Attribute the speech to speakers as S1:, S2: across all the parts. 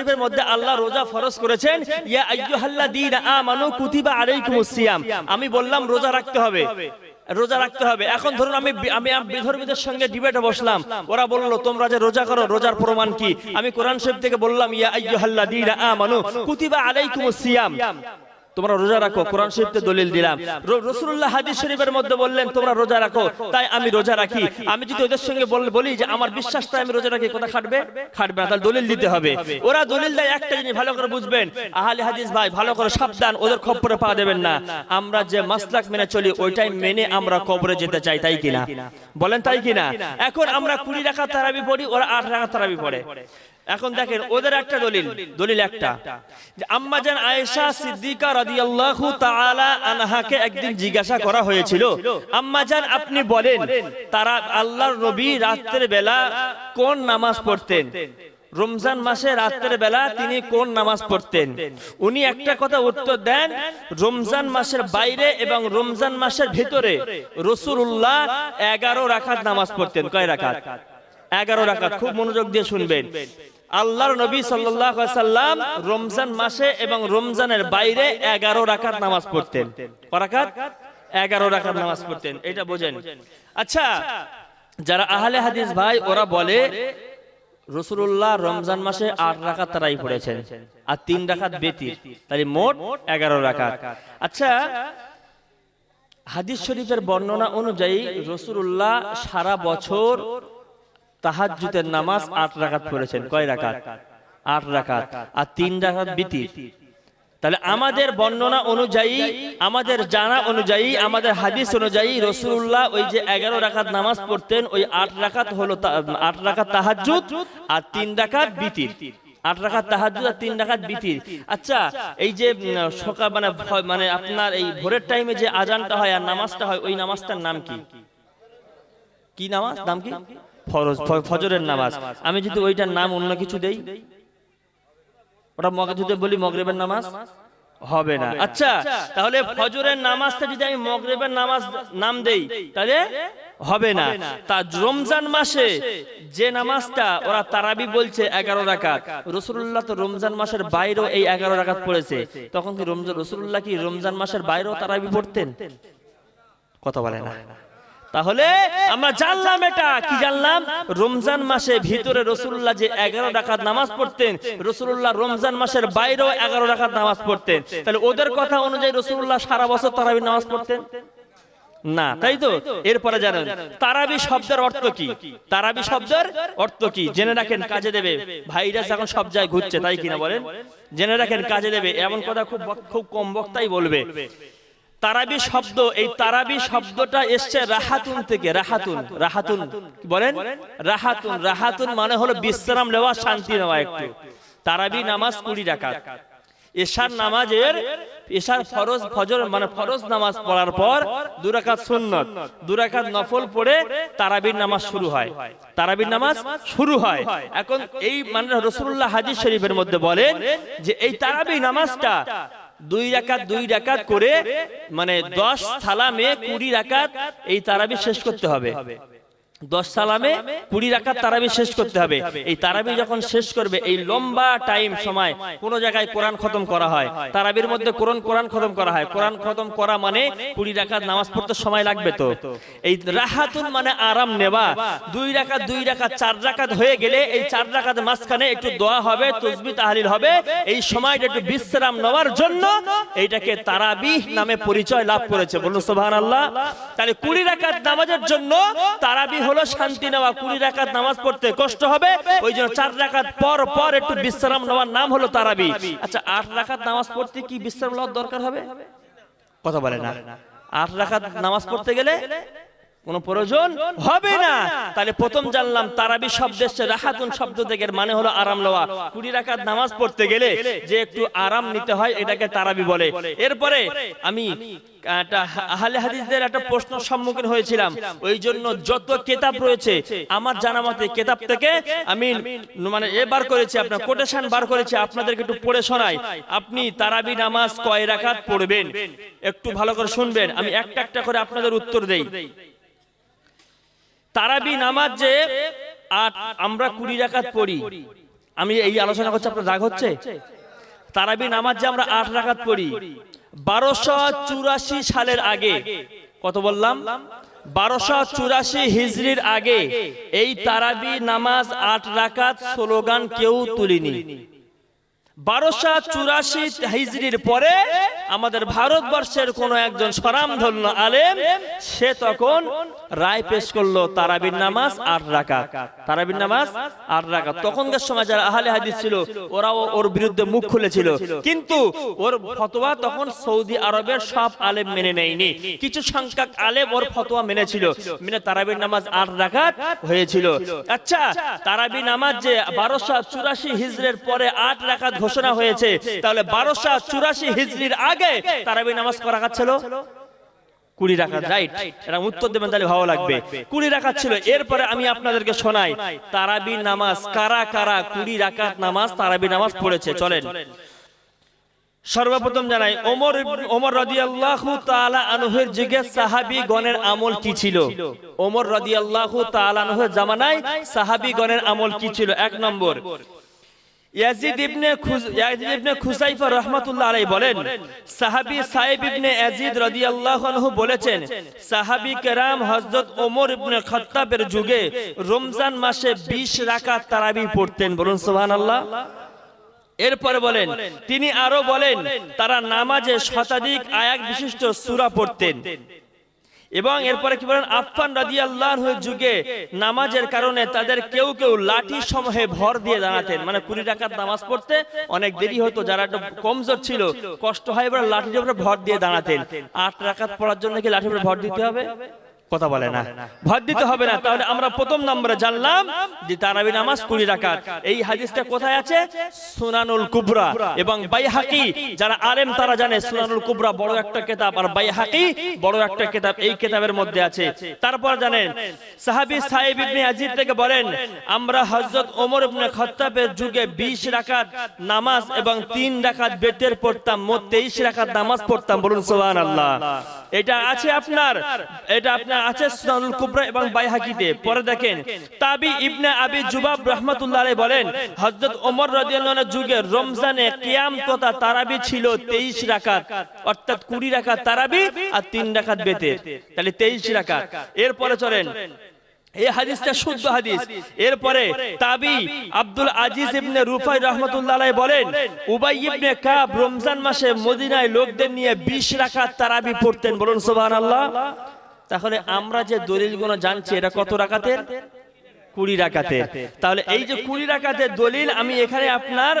S1: শরীফের মধ্যে আল্লাহ রোজা ফরজ করেছেন আমানু কুতিবা আলাইকুমুস আমি বললাম, রোজা রাখতে হবে। রোজা রাখতে হবে। এখন ধরুন আমি আমি বিধর্মীদের সঙ্গে ডিবেটে বসলাম। ওরা বলল, তোমরা যে রোজা করো, রোজার প্রমাণ কি? আমি কোরআন শরীফ থেকে বললাম, ইয়া আইয়ুহাল্লাযীনা আমানু কুতিবা আলাইকুমুস সিয়াম। তোমরা রোজা রাখো কোরআন শরীফতে দলিল দিলাম। রসুল্লাহ হাদিস শরীফের মধ্যে বললেন তোমরা রোজা রাখো তাই আমি রোজা রাখি। আমি যদি ওদের সঙ্গে বলি যে আমার বিশ্বাস তাই আমি রোজা রাখি কথা খাটবে? খাটবে না তাহলে দলিল দিতে হবে। ওরা দলিল দেয় একটা জিনিস ভালো করে বুঝবেন। আহলে হাদিস ভাই ভালো করে সাবধান ওদের খপ্পরে পা দেবেন না। আমরা যে মাসলাক মেনে চলি ওইটাই মেনে আমরা কবরে যেতে চাই তাই কিনা বলেন তাই কিনা এখন আমরা কুড়ি রাখা তারাবি পড়ি ওরা আট রাখা তারাবি পড়ে। এখন দেখেন ওদের একটা দলিল দলিল একটা। যে আম্মাজান আয়েশা সিদ্দিকা আনহাকে একদিন জিজ্ঞাসা করা হয়েছিল আম্মাজান আপনি বলেন, তারা আল্লাহর বেলা কোন নামাজ পড়তেন? রমজান মাসে বেলা তিনি কোন নামাজ পড়তেন? উনি একটা কথা উত্তর দেন, রমজান মাসের বাইরে এবং রমজান মাসের ভিতরে রসুল্লাহ এগারো রাখাত নামাজ পড়তেন। কয় রাখাত এগারো রাকাত। খুব মনোযোগ দিয়ে শুনবেন। আল্লাহর নবী সাল্লাম রমজান মাসে এবং রমজানের বাইরে এগারো রাকাত নামাজ পড়তেন। এগারো রাকাত নামাজ পড়তেন। এটা বোঝেন। আচ্ছা যারা আহলে হাদিস ভাই, ওরা বলে রসুল্লাহ রমজান মাসে আট রাকাত তারাই পড়েছেন আর তিন রাকাত বেতির। তাহলে মোট এগারো রাকাত। আচ্ছা হাদিস শরীফের বর্ণনা অনুযায়ী রসুল্লাহ সারা বছর তাহাজ্জুদের নামাজ আট রাকাত পড়েছেন। কয় রাকাত? আট রাকাত। আর তিন রাকাত বিতির। তাহলে আমাদের বর্ণনা অনুযায়ী, আমাদের জানা অনুযায়ী, আমাদের হাদিস অনুযায়ী রসুল্লাহ ওই যে এগারো রাকাত নামাজ পড়তেন, ওই আট রাকাত হলো আট রাকাত তাহাজ্জুদ আর তিন রাকাত বিতির। আট রাকাত তাহাজ্জুদ আর তিন রাকাত বিতির। আচ্ছা এই যে সকাল মানে মানে আপনার এই ভোরের টাইমে যে আজানটা হয় আর নামাজটা হয়, ওই নামাজটার নাম কি? কি নামাজ? নাম কি? ফরজ ফজরের নামাজ। আমি যদি ওইটার নাম অন্য কিছু দেই? ওটা মগ যদি বলি মগরিবের নামাজ? হবে না। আচ্ছা তাহলে ফজরের নামাজটা যদি আমি মগরিবের নামাজ নাম দেই তাহলে হবে না। তা রমজান মাসে যে নামাজটা ওরা তারাবি বলছে এগারো রাকাত। রসুল্লাহ তো রমজান মাসের বাইরেও এই এগারো রাকাত পড়েছে। তখন কি রমজান রসুল্লাহ কি রমজান মাসের বাইরেও তারাবি পড়তেন? কথা বলে না। তাহলে আমরা জানলাম এটা। কি জানলাম? রমজান মাসে ভিতরে রসুল্লাহ যে এগারো রাকাত নামাজ পড়তেন রসুল্লাহ রমজান মাসের বাইরেও এগারো রাকাত নামাজ পড়তেন। তাহলে ওদের কথা অনুযায়ী রসুল্লাহ সারা বছর তারাবি নামাজ পড়তেন? না তাই তো? এরপরে জানেন তারাবি শব্দের অর্থ কি? তারাবি শব্দের অর্থ কি? জেনে রাখেন কাজে দেবে। ভাইরাস এখন সব জায়গায় ঘুরছে তাই কিনা বলেন? জেনে রাখেন কাজে দেবে। এমন কথা খুব খুব কম বক্তাই বলবে। তারাবি শব্দ এই তারাবি শব্দটা এসছে রাহাতুন থেকে রাহাতুন রাহাতুন বলেন? রাহাতুন রাহাতুন মানে হলো বিশ্রাম নেওয়া শান্তি নেওয়া একটু। তারাবি নামাজ কুড়ি রাকাত। এশার নামাজের এশার ফরজ ফজর মানে ফরজ নামাজ পড়ার পর দুরাকাত সুন্নত। দুরাকাত নফল পড়ে তারাবির নামাজ শুরু হয়। তারাবির নামাজ শুরু হয়। এখন এই মানে রসুল্লাহ হাদিস শরীফের মধ্যে বলেন যে এই তারাবি নামাজটা দুই রাকাত দুই রাকাত করে মানে দশ থালা মেয়ে কুড়ি রাকাত এই তারাবি শেষ করতে হবে। দশ সালামে কুড়ি রাকাত তারাবি শেষ করতে হবে। এই তারাবি যখন শেষ করবে এই লম্বা টাইম সময় কোন জায়গায় কোরআন খতম করা হয়। তারাবির মধ্যে কোরআন কোরআন খতম করা হয়। কোরআন খতম করা মানে কুড়ি রাকাত নামাজ পড়তে সময় লাগবে তো। এই রাহাতুন মানে আরাম নেওয়া। দুই রাকাত দুই রাকাত চার রাকাত হয়ে গেলে এই চার রাকাত মাঝখানে একটু দোয়া হবে তসবি তাহলিল হবে। এই সময়টা একটু বিশ্রাম নেওয়ার জন্য এইটাকে তারাবিহ নামে পরিচয় লাভ করেছে। বলুন সোভান আল্লাহ তাহলে কুড়ি রাকাত নামাজের জন্য তারাবি হলো শান্তি নেওয়া, কুড়ি রাকাত নামাজ পড়তে কষ্ট হবে, ওই জন্য চার রাকাত পর পর একটু বিশ্রাম নেওয়ার নাম হলো তারাবি। আচ্ছা আট রাকাত নামাজ পড়তে কি বিশ্রাম নেওয়ার দরকার হবে? কথা বলে না। আট রাখাত নামাজ পড়তে গেলে কোন প্রয়োজন হবে না। তাহলে প্রথম জানলাম তারাবি শব্দ এসছে রাহাতুন শব্দ থেকে মানে হলো আরাম লওয়া কুড়ি রাকাত নামাজ পড়তে গেলে যে একটু আরাম নিতে হয় এটাকে তারাবি বলে। এরপরে আমি একটা আহলে হাদিসদের একটা প্রশ্ন সম্মুখীন হয়েছিলাম। ওই জন্য যত কেতাব রয়েছে আমার জানা মতে কেতাব থেকে আমি মানে এ বার করেছি আপনার কোটেশন বার করেছি আপনাদেরকে একটু পড়ে শোনাই। আপনি তারাবি নামাজ কয় রাকাত পড়বেন? একটু ভালো করে শুনবেন আমি একটা একটা করে আপনাদের উত্তর দেই তারাবি নামাজ যে আট আমরা কুড়ি রাকাত পড়ি। আমি এই আলোচনা করছি আপনার রাগ হচ্ছে? তারাবি নামাজ যে আমরা আট রাকাত পড়ি। বারোশো চুরাশি সালের আগে কত বললাম? বারোশো চুরাশি হিজরির আগে এই তারাবি নামাজ আট রাকাত স্লোগান কেউ তুলিনি। চুরাশি হিজরির পরে আমাদের ভারতবর্ষের কোন একজন আলেম, সে তখন রায় পেশ করল নামাজ নামাজ তখনকার সময় যারা আহলে হাদিস ছিল ওর বিরুদ্ধে মুখ খুলেছিল। কিন্তু ওর ফতোয়া তখন সৌদি আরবের সব আলেম মেনে নেয়নি। কিছু সংখ্যক আলেম ওর ফতোয়া মেনেছিল। মেনে তারাবির নামাজ আট রাকাত হয়েছিল। আচ্ছা তারাবি নামাজ যে বারোশো চুরাশি হিজরের পরে আট রাকাত ঘোষণা হয়েছে। তাহলে বারোশো চুরাশি হিজরির আগে তারাবি নামাজ করা ছিল? কুড়ি রাখাত রাইট। এটা উত্তর দেবেন তাহলে ভালো লাগবে। কুড়ি রাখাত ছিল। এরপরে আমি আপনাদেরকে শোনাই। তারাবি নামাজ কারা কারা কুড়ি রাকাত নামাজ তারাবি নামাজ পড়েছে। চলেন। সর্বপ্রথম জানাই ওমর ওমর রাদিয়াল্লাহু তাআলা আনহুর যুগে সাহাবী গণের আমল কি ছিল? ওমর রাদিয়াল্লাহু তাআলা আনহুর জামানায় সাহাবী গণের আমল কি ছিল? এক নম্বর ইয়াজিদ ইবনে খুজ ইয়াজিদ ইবনে খুসাইফা রাহমাতুল্লাহ আলাইহি বলেন সাহাবী ইবনে ইয়াজিদ রাদিয়াল্লাহু আনহু বলেছেন সাহাবী কেরাম হযরত ওমর ইবনে খাত্তাবের যুগে রমজান মাসে 20 রাকাত তারাবি পড়তেন বলুন সুবহানাল্লাহ। এরপরে বলেন তিনি আরও বলেন তারা নামাজে শতাধিক আয়াত বিশিষ্ট সূরা পড়তেন। এবং এরপরে কি বলেন আফফান আল্লাহ যুগে নামাজের কারণে তাদের কেউ কেউ লাঠি সমূহে ভর দিয়ে দাঁড়াতেন। মানে কুড়ি টাকার নামাজ পড়তে অনেক দেরি হতো যারা একটু কমজোর ছিল কষ্ট হয় এবার লাঠির উপরে ভর দিয়ে দাঁড়াতেন। আট রাকাত পড়ার জন্য কি লাঠির উপরে ভর দিতে হবে? কথা বলে না। ভর দিতে হবে না। তাহলে আমরা প্রথম নম্বরে জানলাম যে তারাবি নামাজ কুড়ি রাকাত। এই হাদিসটা কোথায় আছে? সুনানুল কুবরা। এবং বাইহাকি যারা আলেম তারা জানে সুনানুল কুবরা বড় একটা কিতাব। আর বাইহাকি বড় একটা কিতাব এই কিতাবের মধ্যে আছে। তারপর জানেন সাহাবি সাহেব ইবনে আজিদ থেকে বলেন আমরা হযরত ওমর ইবনে খাত্তাবের যুগে 20 রাকাত নামাজ এবং 3 রাকাত বেতের পড়তাম মোট 23 রাকাত নামাজ পড়তাম। বলুন সুবহানাল্লাহ। এটা আছে আপনার এটা আপনার আছে সুনানুল কুবরা এবং বাইহাকিতে পরে দেখেন তাবি ইবনে আবি জুবাব রাহমাতুল্লাহ আলাইহি বলেন হযরত ওমর রাদিয়াল্লাহু আনহু যুগে রমজানে কিয়াম তথা তারাবি ছিল 23 রাকাত অর্থাৎ 20 রাকাত তারাবি আর 3 রাকাত বেতের। তাহলে 23 রাকাত। এরপরে চলেন এই হাদিসটা শুদ্ধ হাদিস। এরপরে তাবি আব্দুল আজিজ ইবনে রুফাই রাহমাতুল্লাহ বলেন উবাই ইবনে কাব রমজান মাসে মদিনায় লোকদের নিয়ে 20 রাকাত তারাবি পড়তেন বলুন সুবহানাল্লাহ। তাহলে আমরা যে দলিলগুলো জানছি এটা কত রাকাতের? কুড়ি রাকাতের। তাহলে এই যে কুড়ি রাকাতের দলিল আমি এখানে আপনার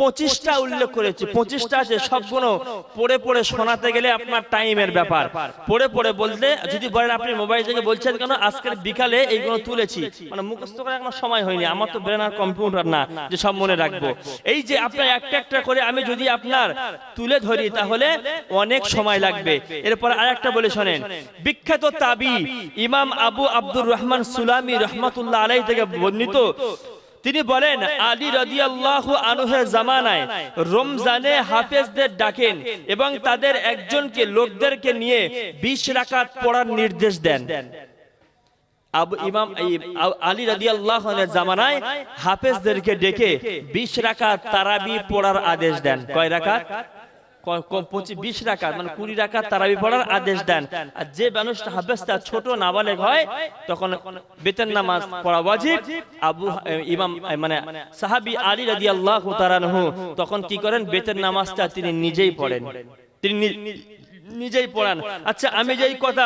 S1: পঁচিশটা উল্লেখ করেছি। পঁচিশটা আছে সবগুলো পড়ে পড়ে শোনাতে গেলে আপনার টাইমের ব্যাপার। পড়ে পড়ে বলতে, যদি বলেন আপনি মোবাইল থেকে বলছেন কেন, আজকের বিকালে এইগুলো তুলেছি। মানে মুখস্থ করে এখন সময় হয়নি। আমার তো ব্রেন আর কম্পিউটার না, যে সব মনে রাখব। এই যে আপনার একটা একটা করে আমি যদি আপনার তুলে ধরি, তাহলে অনেক সময় লাগবে। এরপর আরেকটা বলে শোনেন, বিখ্যাত তাবি, ইমাম আবু আব্দুর রহমান সুলামি রহমতুল্লাহ আলাই থেকে বর্ণিত তিনি বলেন আলী রাদিয়াল্লাহু আনুহের জামানায় রমজানে হাফেজদের ডাকেন এবং তাদের একজনকে লোকদেরকে নিয়ে 20 রাকাত পড়ার নির্দেশ দেন। আবু ইমাম আলী রাদিয়াল্লাহু আনহুর জামানায় হাফেজদেরকে ডেকে 20 রাকাত তারাবি পড়ার আদেশ দেন। কয় রাকাত? বিশ রাকাত মানে কুড়ি রাকাত তারাবি পড়ার আদেশ দেন। আর যে মানুষটা হাফেজটা ছোট নাবালেগ হয় তখন বেতন নামাজ পড়া ওয়াজিব। আবু ইমাম মানে সাহাবী আলী তাআলা আনহু তখন কি করেন? বেতন নামাজটা তিনি নিজেই পড়েন। তিনি নিজেই পড়ান। আচ্ছা আমি যে এই কথা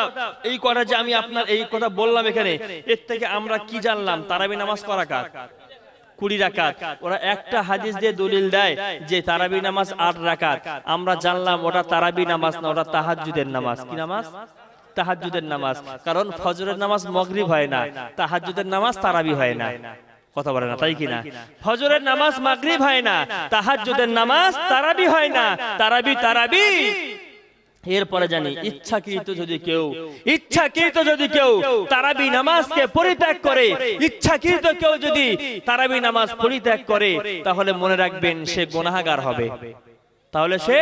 S1: এই কথা যে আমি আপনার এই কথা বললাম এখানে এর থেকে আমরা কি জানলাম? তারাবি নামাজ করা? কার? কুড়ি রাকাত। ওরা একটা হাদিস দিয়ে দলিল দেয় যে তারাবি নামাজ আট রাকাত। আমরা জানলাম ওটা তারাবি নামাজ না ওটা তাহাজ্জুদের নামাজ। কি নামাজ? তাহাজ্জুদের নামাজ। কারণ ফজরের নামাজ মগরিব হয় না। তাহাজ্জুদের নামাজ তারাবি হয় না। কথা বলে না তাই কিনা ফজরের নামাজ মাগরিব হয় না। তাহাজ্জুদের নামাজ তারাবি হয় না। তারাবি। তারাবি। এরপরে জানি ইচ্ছাকৃত যদি কেউ ইচ্ছাকৃত যদি কেউ তারাবি নামাজকে পরিত্যাগ করে ইচ্ছাকৃত কেউ যদি তারাবি নামাজ পরিত্যাগ করে তাহলে মনে রাখবেন সে গুনাহগার হবে। তাহলে সে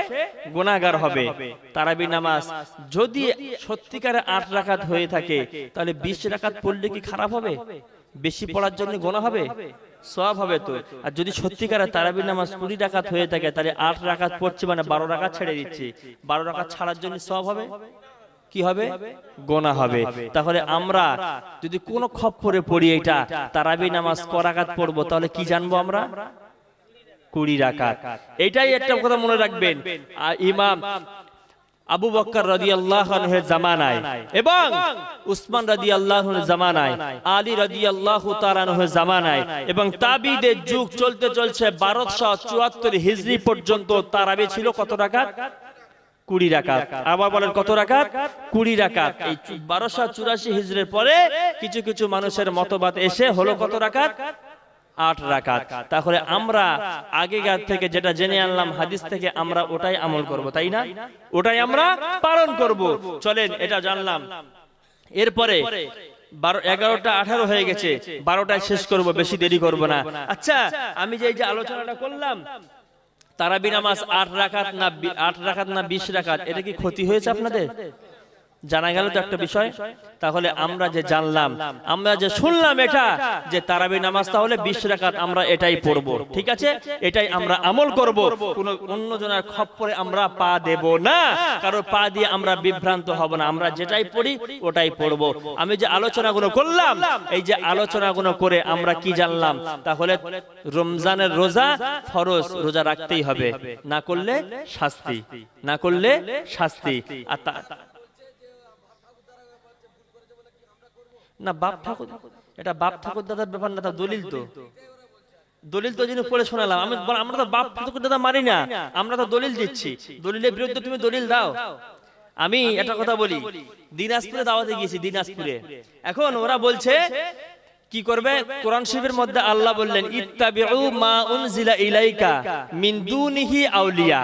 S1: গুনাহগার হবে। তারাবি নামাজ যদি সত্যিকারে আট রাকাত হয়ে থাকে তাহলে বিশ রাকাত পড়লে কি খারাপ হবে? বেশি পড়ার জন্য গোনা হবে? সব হবে। তো। আর যদি সত্যিকারের তারাবির নামাজ কুড়ি রাকাত হয়ে থাকে তাহলে আট রাকাত পড়ছে মানে বারো রাকাত ছেড়ে দিচ্ছে। বারো রাকাত ছাড়ার জন্য সব হবে? কি হবে? গোনা হবে। তাহলে আমরা যদি কোনো খপ্পরে পড়ি এটা তারাবি নামাজ করাকাত পড়ব তাহলে কি জানব আমরা? কুড়ি রাকাত। এটাই একটা কথা মনে রাখবেন। আর ইমাম আবু বক্কর রাদি আল্লাহের জামানায়। এবং উসমান রাদি আল্লাহের জামানায়। আলী রাদি আল্লাহ তালানহের জামানায়। এবং তাবিদের যুগ চলতে চলছে বারোশো চুয়াত্তর হিজরি পর্যন্ত তারাবি ছিল কত টাকা কুড়ি রাকাত। আবার বলেন কত রাকাত? কুড়ি রাকাত? এই বারোশো চুরাশি হিজরের পরে কিছু কিছু মানুষের মতবাদ এসে হলো কত রাকাত? আট রাকাত। তাহলে আমরা আগেকার থেকে যেটা জেনে আনলাম, হাদিস থেকে আমরা ওটাই আমল করব, তাই না? ওটাই আমরা পালন করব। চলেন, এটা জানলাম। এরপরে বারো এগারোটা আঠারো হয়ে গেছে। বারোটায় শেষ করব, বেশি দেরি করব না। আচ্ছা আমি যে এই যে আলোচনাটা করলাম, তারাবি নামাজ আট রাখাত না আট রাখাত না বিশ রাকাত, এটা কি ক্ষতি হয়েছে আপনাদের? জানা গেল তো একটা বিষয়। তাহলে আমরা যে জানলাম আমরা যে শুনলাম এটা যে তারাবি নামাজ তাহলে বিশ রাকাত আমরা এটাই পড়ব। ঠিক আছে? এটাই আমরা আমল করব। কোন অন্য জনের খপ্পরে আমরা পা দেব না। কারও পা দিয়ে আমরা বিভ্রান্ত হব না। আমরা যেটাই পড়ি ওটাই পড়ব। আমি যে আলোচনাগুলো করলাম এই যে আলোচনাগুলো করে আমরা কি জানলাম? তাহলে রমজানের রোজা ফরজ রোজা রাখতেই হবে। না করলে শাস্তি না করলে শাস্তি। আর না, বাপ ঠাকুর এটা বাপ ঠাকুর দাদার ব্যাপার না দলিল তো। দলিল তো যিনি পড়ে শোনালাম। আমি আমরা তো বাপ ঠাকুর দাদা মারি না। আমরা তো দলিল দিচ্ছি। দলিলের বিরুদ্ধে তুমি দলিল দাও। আমি একটা কথা বলি। দিনাজপুরে দাওয়াতে গিয়েছি, দিনাজপুরে। এখন ওরা বলছে কি করবে? কোরআন শরীফের মধ্যে আল্লাহ বললেন, ইত্তাবিউ মা উনজিলা ইলাইকা মিন দুনিহি আউলিয়া।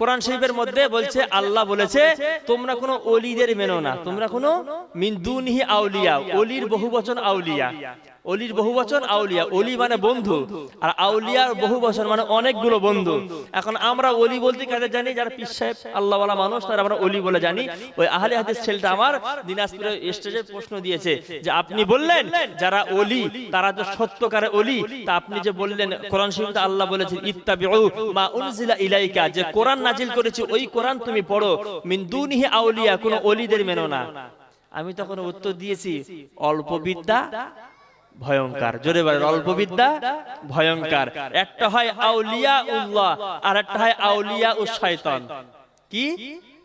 S1: কোরআন শরীফের মধ্যে বলছে, আল্লাহ বলেছে, তোমরা কোনো ওলিদের মেনো না, তোমরা কোনো মিন দুনিহি আউলিয়া ওলির বহুবচন আউলিয়া। অলির বহু বচন আউলিয়া। অলি মানে বন্ধু, আর আউলিয়ার বহু বচন মানে অনেকগুলো বন্ধু। এখন আমরা অলি বলতে কাদের জানি? যারা পিস সাহেব, আল্লাহওয়ালা মানুষ, তারা আমরা অলি বলে জানি। ওই আহলে হাদিস ছেলেটা আমার দিনাজপুরের স্টেজে প্রশ্ন দিয়েছে যে, আপনি বললেন যারা অলি, তারা তো সত্যকারে অলি। তা আপনি যে বললেন, কোরআন শরীফে আল্লাহ বলেছেন, ইত্তাবিউ মা উনজিলা ইলাইকা। যে কোরআন নাজিল করেছে, ওই কোরআন তুমি পড়ো। মিন দুনিহি আউলিয়া, কোনো অলিদের মেনো না। আমি তখন উত্তর দিয়েছি, অল্প বিদ্যা ভয়ঙ্কর। জোরে বলেন অল্প বিদ্যা ভয়ঙ্কর। একটা হয় আউলিয়া উল্লাহ আর একটা হয় আউলিয়া ও শয়তান। কি?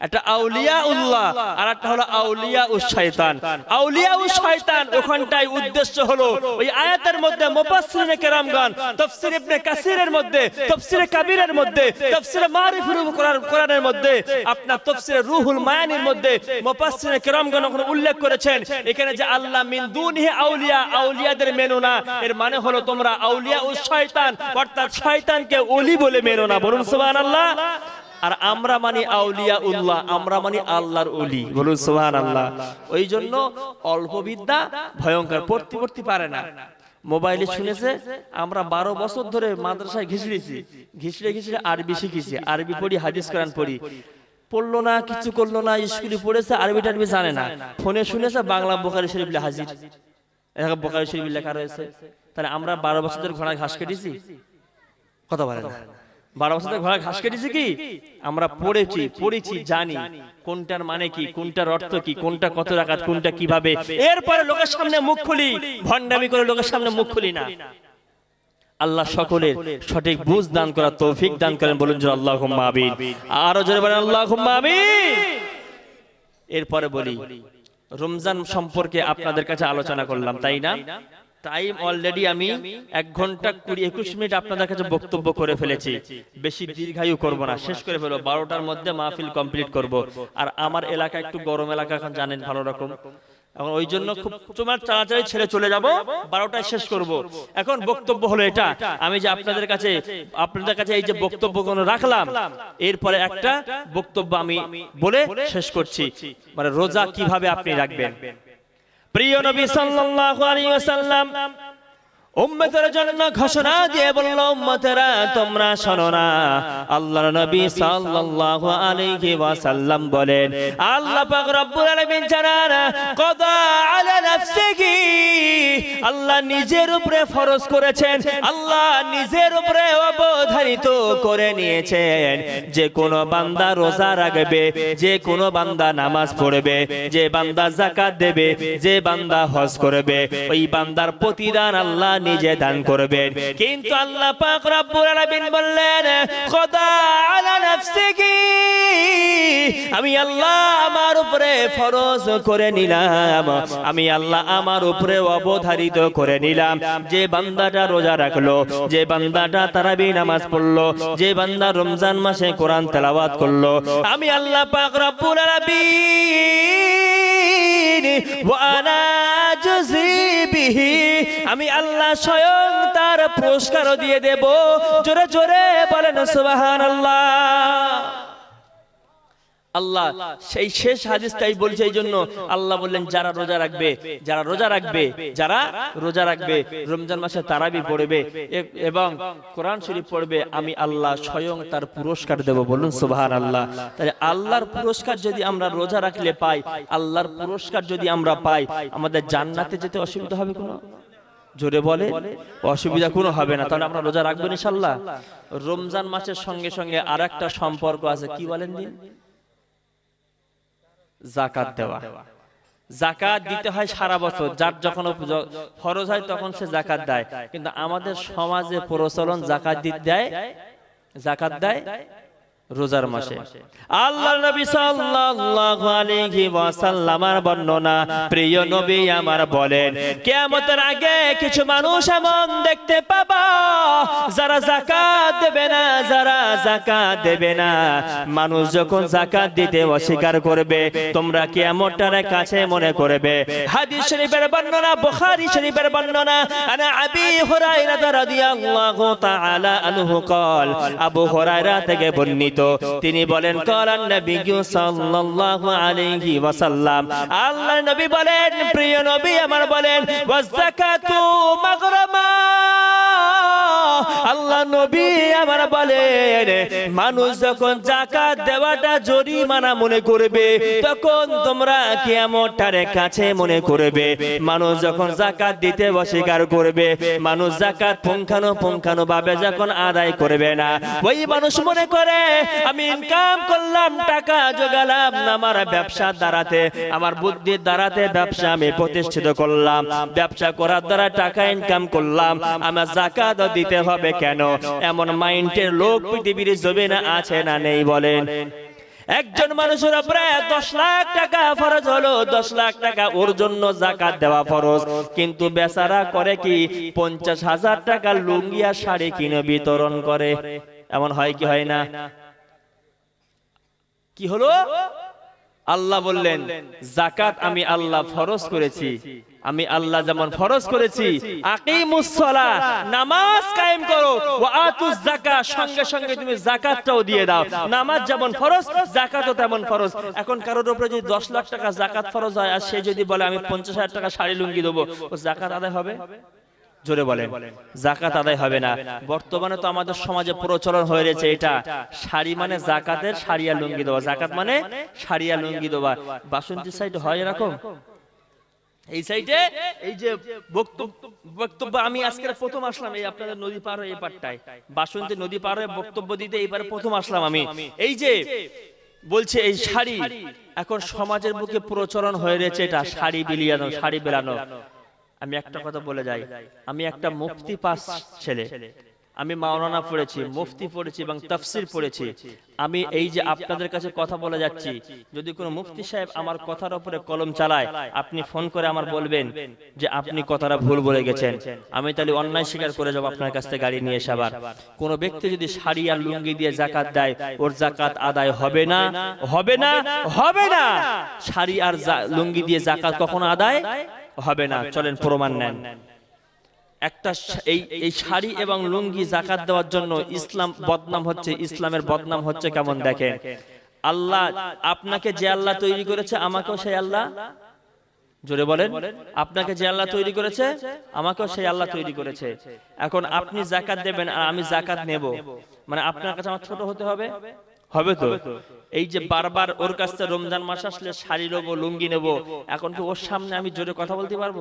S1: একটা আউলিয়া উল্লাহ আর একটা হলো আউলিয়া ও শয়তান আউলিয়া ও শয়তান ওখানটায় উদ্দেশ্য হলো ওই আয়াতের মধ্যে কেরামগণ, তাফসীর ইবনে কাসিরের মধ্যে, তাফসীরে কাবীরের মধ্যে, তাফসীরে মারিফুল কোরআনের মধ্যে, আপনার তাফসীরে রুহুল মায়ানির মধ্যে কেরামগণ ওখানে উল্লেখ করেছেন, এখানে যে আল্লাহ মিন দুনিহি আউলিয়া, আউলিয়াদের মেনো না, এর মানে হলো তোমরা আউলিয়া ও শয়তান অর্থাৎ শয়তানকে ওলি বলে মেনো না। বলুন সুবহানাল্লাহ। আর আমরা মানি আউলিয়া উল্লাহ আমরা মানি আল্লাহর অলি বলুন সুবহান আল্লাহ ওই জন্য অল্প বিদ্যা ভয়ঙ্কর, পড়তে পড়তে পারে না। মোবাইলে শুনেছে, আমরা বারো বছর ধরে মাদ্রাসায় ঘিসড়েছি ঘিসড়ে ঘিসড়ে আরবি শিখেছি। আরবি পড়ি, হাদিস কোরআন পড়ি। পড়ল না, কিছু করল না, স্কুলে পড়েছে, আরবি টারবি জানে না। ফোনে শুনেছে, বাংলা বোকারি শরীফ হাজির। বোকারি শরীফ লেখা রয়েছে। তাহলে আমরা বারো বছর ধরে ঘোড়া ঘাস কেটেছি? কত পারে না। বারো বছর ঘোড়া ঘাস কেটেছি কি? আমরা পড়েছি পড়েছি জানি। কোনটার মানে কি কোনটার অর্থ কি কোনটা কত রাখাত কোনটা কীভাবে? এরপরে লোকের সামনে মুখ খুলি ভণ্ডামি করে লোকের সামনে মুখ খুলি না। আল্লাহ সকলের সঠিক বুঝ দান করার তৌফিক দান করেন বলুন যে আল্লাহ আমিন। আরও জোরে বলেন আল্লাহ আমিন। এরপরে বলি রমজান সম্পর্কে আপনাদের কাছে আলোচনা করলাম তাই না? টাইম অলরেডি আমি এক ঘণ্টা কুড়ি একুশ মিনিট আপনাদের কাছে বক্তব্য করে ফেলেছি। বেশি দীর্ঘায়ু করব না শেষ করে ফেলব। বারোটার মধ্যে মাহফিল কমপ্লিট করব। আর আমার এলাকা একটু গরম এলাকা এখন জানেন ভালো রকম। এখন ওই জন্য খুব তোমার তাড়াতাড়ি ছেড়ে চলে যাব। বারোটায় শেষ করব। এখন বক্তব্য হলো এটা। আমি যে আপনাদের কাছে আপনাদের কাছে এই যে বক্তব্য রাখলাম এরপরে একটা বক্তব্য আমি বলে শেষ করছি। মানে রোজা কীভাবে আপনি রাখবেন প্রিয় নবী সাল্লাল্লাহু আলাইহি ওয়াসাল্লাম উম্মতের জন্য ঘোষণা দিয়ে বলল, উম্মতেরা, তোমরা শোনো না। নবী সাল্লাল্লাহু আলাইহি ওয়াসাল্লাম বলেন, আল্লাহ পাক রব্বুল আলামিন কদা আলা নাফসিহি? আল্লাহ নিজের উপরে ফরজ করেছেন, আল্লাহ নিজের উপরে অবধারিত করে নিয়েছেন। যে কোন বান্দা রোজা রাখবে, যে কোন বান্দা নামাজ পড়বে, যে বান্দা যাকাত দেবে, যে বান্দা হজ করবে, ওই বান্দার প্রতিদান আল্লাহ নিজে দান করবেন। কিন্তু আল্লাহ পাক রব্বুল আলামিন বললেন, খোদা আলা নাফসিকি। আমি আল্লাহ আমার উপরে ফরজ করে নিলাম। আমি আল্লাহ আমার উপরে অবধারিত করে নিলাম। যে বান্দাটা রোজা রাখল, যে বান্দাটা তারাবি নামাজ পড়ল, যে বান্দা রমজান মাসে কোরআন তেলাওয়াত করল, আমি আল্লাহ পাক রব্বুল আলামিন আমি আল্লাহ স্বয়ং তার পুরস্কার দিয়ে দেব। জোরে জোরে বলেন সুবহানাল্লাহ। আল্লাহ সেই শেষ হাদিসটাই বলছে এই জন্য আল্লাহ বললেন যারা রোজা রাখবে যারা রোজা রাখবে যারা রোজা রাখবে রমজান মাসে তারাবি পড়বে এবং কোরআন শরীফ পড়বে আমি আল্লাহ স্বয়ং তার পুরস্কার দেব বলুন সুবহান আল্লাহ তাহলে আল্লাহর পুরস্কার যদি আমরা রোজা রাখলে পাই আল্লাহর পুরস্কার যদি আমরা পাই আমাদের জান্নাতে যেতে অসুবিধা হবে কোনো? জোরে বলে অসুবিধা কোনো হবে না তাহলে আমরা রোজা রাখব ইনশাল্লাহ রমজান মাসের সঙ্গে সঙ্গে আর একটা সম্পর্ক আছে কি বলেন দিন? জাকাত দেওয়া। জাকাত দিতে হয় সারা বছর, যার যখন ফরজ হয় তখন সে জাকাত দেয়। কিন্তু আমাদের সমাজে প্রচলন জাকাত দিতে দেয় জাকাত দেয় রোজার মাসে আল্লাহ নবী সাল্লাল্লাহু আলাইহি ওয়াসাল্লামের বর্ণনা প্রিয় নবী আমার বলেন কিয়ামতের আগে কিছু মানুষ এমন দেখতে পাবা যারা যাকাত দেবে না যারা যাকাত দেবে না মানুষ যখন যাকাত দিতে অস্বীকার করবে তোমরা কিয়ামতটার কাছে মনে করবে হাদিস শরীফের বর্ণনা বুখারী শরীফের বর্ণনা আনা আবি হুরায়রা রাদিয়াল্লাহু তাআলা আনহু قال আবু হুরায়রা থেকে বর্ণিত তিনি বলেন করান নবী নবী বলেন প্রিয় নবী আমার বলেন আল্লাহ নবী আমার বলেন, মানুষ যখন জাকাত দেওয়াটা জরিমানা মনে করবে, তখন তোমরা কিয়ামতটারে কাছে মনে করবে। মানুষ যখন জাকাত দিতে অস্বীকার করবে, মানুষ জাকাত পুঙ্খানো পুঙ্খানো ভাবে যখন আদায় করবে না। ওই মানুষ মনে করে, আমি ইনকাম করলাম, টাকা জোগালাম, আমার ব্যবসা দ্বারাতে, আমার বুদ্ধির দ্বারাতে ব্যবসা আমি প্রতিষ্ঠিত করলাম। ব্যবসা করার দ্বারা টাকা ইনকাম করলাম, আমার জাকাত দিতে হবে কেন? এমন মাইন্ডের লোক পৃথিবীর জমিনে আছে না নেই বলেন। একজন মানুষের উপরে দশ লাখ টাকা ফরজ হলো দশ লাখ টাকা ওর জন্য জাকাত দেওয়া ফরজ। কিন্তু বেচারা করে কি পঞ্চাশ হাজার টাকা লুঙ্গিয়া শাড়ি কিনে বিতরণ করে। এমন হয় কি হয় না? কি হলো? আল্লাহ বললেন জাকাত আমি আল্লাহ ফরজ করেছি। আমি আল্লাহ যেমন ফরজ করেছি নামাজ কায়েম করো ওয়া আতুজ যাকাত সঙ্গে সঙ্গে তুমি যাকাতটাও দিয়ে দাও। নামাজ যেমন ফরজ যাকাতও তেমন ফরজ। এখন কারোর উপরে যদি 10 লাখ টাকা যাকাত ফরজ হয় আর সে যদি বলে আমি 50 হাজার টাকা শাড়ি লুঙ্গি দেবো ও যাকাত আদায় হবে? জোরে বলেন। জাকাত আদায় হবে না। বর্তমানে তো আমাদের সমাজে প্রচলন হয়ে রয়েছে এটা। শাড়ি মানে জাকাতের শাড়িয়া লুঙ্গি দেওয়া। জাকাত মানে শাড়িয়া লুঙ্গি দেওয়া। বাসন্তী সাইড হয় এরকম এই সাইডে এই যে বক্তব্য আমি আজকে প্রথম আসলাম এই আপনাদের নদী পার হয়ে এই পারটায় বাসন্তী নদী পার হয়ে বক্তব্য দিতে এইবারে প্রথম আসলাম আমি। এই যে বলছে এই শাড়ি, এখন সমাজের বুকে প্রচলন হয়ে রয়েছে এটা, শাড়ি বিলিয়ানো, শাড়ি বেলানো। আমি একটা কথা বলে যাই। আমি একটা মুফতি পাস ছেলে। আমি মাওলানা পড়েছি, মুফতি পড়েছি এবং তাফসির পড়েছি। আমি এই যে আপনাদের কাছে কথা বলে যাচ্ছি, যদি কোনো মুফতি সাহেব আমার কথার উপরে কলম চালায়, আপনি ফোন করে আমার বলবেন যে আপনি কথাটা ভুল বলে গেছেন। আমি তাহলে অন্যায় স্বীকার করে যাব আপনার কাছ থেকে গাড়ি নিয়ে এসে আবার। কোনো ব্যক্তি যদি শাড়ি আর লুঙ্গি দিয়ে জাকাত দেয়, ওর জাকাত আদায় হবে না? হবে না? হবে না? শাড়ি আর লুঙ্গি দিয়ে জাকাত কখনো আদায়? হবে না। চলেন প্রমাণ নেন। একটা এই এই শাড়ি এবং লুঙ্গি জাকাত দেওয়ার জন্য ইসলাম বদনাম হচ্ছে ইসলামের বদনাম হচ্ছে কেমন দেখেন? আল্লাহ আপনাকে যে আল্লাহ তৈরি করেছে আমাকেও সেই আল্লাহ? জোরে বলেন আপনাকে যে আল্লাহ তৈরি করেছে আমাকেও সেই আল্লাহ তৈরি করেছে। এখন আপনি জাকাত দেবেন আর আমি জাকাত নেব। মানে আপনার কাছে আমার ছোট হতে হবে? হবে তো? এই যে বারবার ওর কাছ রমজান মাস আসলে শাড়ি নেব লুঙ্গি নেব এখন কি ওর সামনে আমি জোরে কথা বলতে পারব?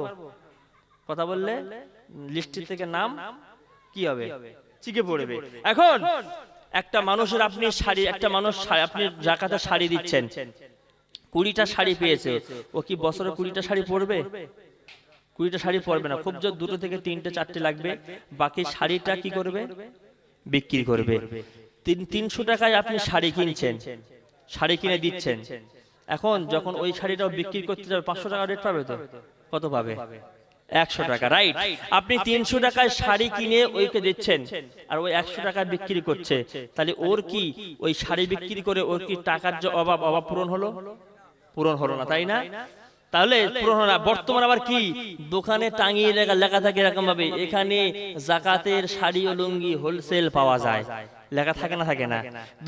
S1: কথা বললে লিস্টি থেকে নাম কি হবে? চিকে পড়বে। এখন একটা মানুষের আপনি শাড়ি একটা মানুষ আপনি জাকাতে শাড়ি দিচ্ছেন। কুড়িটা শাড়ি পেয়েছে। ও কি বছরে কুড়িটা শাড়ি পরবে? কুড়িটা শাড়ি পরবে না। খুব জোর দুটো থেকে তিনটে চারটে লাগবে। বাকি শাড়িটা কি করবে? বিক্রি করবে। তিন তিনশো টাকায় আপনি শাড়ি কিনছেন। শাড়ি কিনে দিচ্ছেন। এখন যখন ওই শাড়িটাও বিক্রি করতে যাবে পাঁচশো টাকা রেট পাবে তো? কত পাবে? একশো টাকা রাইট আপনি তিনশো টাকায় শাড়ি কিনে ওইকে দিচ্ছেন। আর ওই একশো টাকা বিক্রি করছে। তাহলে ওর কি ওই শাড়ি বিক্রি করে ওর কি টাকার যে অভাব অভাব পূরণ হলো? পূরণ হলো না তাই না? তাহলে বর্তমান আবার কি? দোকানে টাঙিয়ে লেখা লেখা থাকে এরকম ভাবে এখানে জাকাতের শাড়ি ও লুঙ্গি হোলসেল পাওয়া যায়। লেখা থাকে না থাকে না।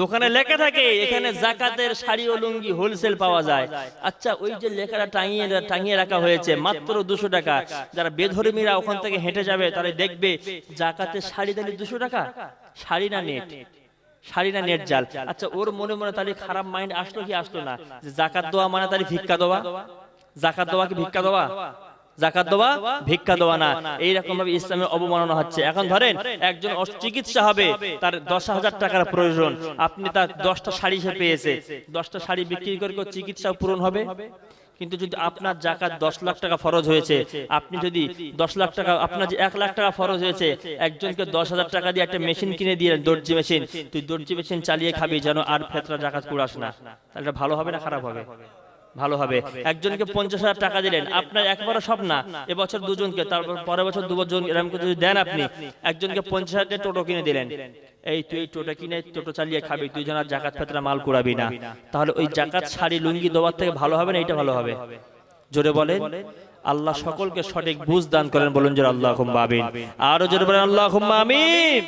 S1: দোকানে লেখা থাকে এখানে জাকাতের শাড়ি ও লুঙ্গি হোলসেল পাওয়া যায়। আচ্ছা ওই যে লেখাটা টাঙিয়ে টাঙিয়ে রাখা হয়েছে মাত্র দুশো টাকা। যারা বেধর্মীরা ওখান থেকে হেঁটে যাবে তারা দেখবে জাকাতের শাড়ি তাহলে দুশো টাকা শাড়ি না নেট শাড়ি না নেট জাল। আচ্ছা ওর মনে মনে তাহলে খারাপ মাইন্ড আসলো কি আসলো না যে জাকাত দেওয়া মানে তাহলে ভিক্ষা দেওয়া জাকাত দেওয়া কি ভিক্ষা দেওয়া? জাকাত দেওয়া? ভিক্ষা দেওয়া না। এইরকম ভাবে ইসলামের অবমাননা হচ্ছে। এখন ধরেন, একজন চিকিৎসা হবে, তার দশ হাজার টাকার প্রয়োজন। আপনি তার দশটা শাড়ি সে পেয়েছে। দশটা শাড়ি বিক্রি করে চিকিৎসা পূরণ হবে? কিন্তু যদি আপনার জাকাত দশ লাখ টাকা ফরজ হয়েছে, আপনি যদি দশ লাখ টাকা, আপনার যে এক লাখ টাকা ফরজ হয়েছে, একজনকে দশ হাজার টাকা দিয়ে একটা মেশিন কিনে দিয়ে দর্জি মেশিন, তুই দর্জি মেশিন চালিয়ে খাবি যেন আর ফেতরা জাকাত কুড়াস না। তাহলে ভালো হবে না খারাপ হবে? ভালো হবে। একজনকে পঞ্চাশ হাজার টাকা দিলেন আপনার একবারও সব না। এবছর দুজনকে তারপর পরের বছর দুজন এরকম যদি দেন আপনি। একজনকে পঞ্চাশ হাজার টোটো কিনে দিলেন। এই তুই এই টোটো কিনে টোটো চালিয়ে খাবি তুই যেন আর জাকাত ফেতরা মাল কুড়াবি না। তাহলে ওই জাকাত শাড়ি লুঙ্গি দেওয়ার থেকে ভালো হবে না? এটা ভালো হবে। জোরে বলেন আল্লাহ সকলকে সঠিক বুঝ দান করেন। বলুন যে আল্লাহ আমিন। আরও জোরে বলেন আল্লাহ আমিন।